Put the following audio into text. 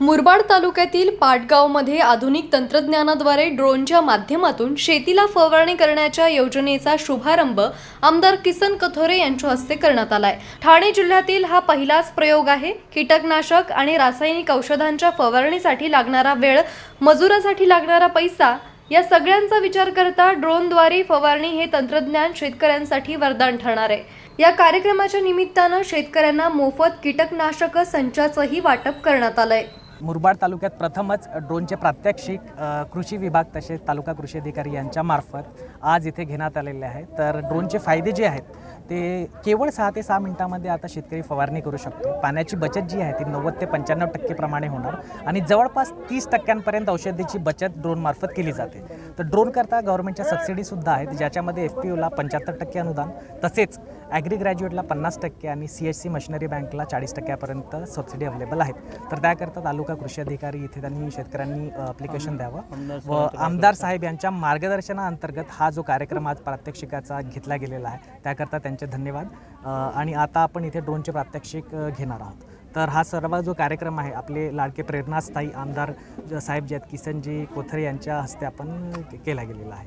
मुरबाड तालुक्यातील पाटगावमध्ये आधुनिक तंत्रज्ञानाद्वारे ड्रोनच्या माध्यमातून शेतीला फवारणी करण्याच्या योजनेचा शुभारंभ आमदार किसन कथोरे यांच्या हस्ते करण्यात आलाय. ठाणे जिल्ह्यातील हा पहिलाच प्रयोग आहे. कीटकनाशक आणि रासायनिक औषधांच्या फवारणीसाठी लागणारा वेळ मजुरासाठी लागणारा पैसा या सगळ्यांचा विचार करता ड्रोनद्वारे फवारणी हे तंत्रज्ञान शेतकऱ्यांसाठी वरदान ठरणार आहे. या कार्यक्रमाच्या निमित्तानं शेतकऱ्यांना मोफत कीटकनाशक संचाचंही वाटप करण्यात आलंय. मुरबाड तालुक्यात प्रथमच ड्रोनचे प्रात्यक्षिक कृषी विभाग तसेच तालुका कृषी अधिकारी यांच्या मार्फत आज इथे घेण्यात आलेले आहे. तर ड्रोनचे फायदे जे आहेत ते केवळ सहा ते सहा मिनिटामध्ये आता शेतकरी फवारणी करू शकतो. पाण्याची बचत जी आहे ती नव्वद ते पंच्याण्णव टक्केप्रमाणे होणार आणि जवळपास तीस टक्क्यांपर्यंत औषधीची बचत ड्रोनमार्फत केली जाते. तर ड्रोन करता गव्हर्नमेंटच्या सबसिडीसुद्धा आहेत ज्याच्यामध्ये एफ पी ओला पंच्याहत्तर टक्के अनुदान तसेच ॲग्री ग्रॅज्युएटला पन्नास टक्के आणि सी एच सी मशिनरी बँकला चाळीस टक्क्यापर्यंत सबसिडी अवेलेबल आहेत. तर त्याकरता तालुका कृषी अधिकारी इथे त्यांनी शेतकऱ्यांनी अप्लिकेशन द्यावं. व आमदार साहेब यांच्या मार्गदर्शनाअंतर्गत हा जो कार्यक्रम आज प्रात्यक्षिकाचा घेतला गेलेला आहे त्याकरता त्यांचे धन्यवाद. आणि आता आपण इथे ड्रोनचे प्रात्यक्षिक घेणार आहोत. तर हा सर्व जो कार्यक्रम आहे आपले लाडके प्रेरणास्थायी आमदार साहेब जे आहेत किसनजी कोथरे यांच्या हस्ते आपण केला गेलेला आहे.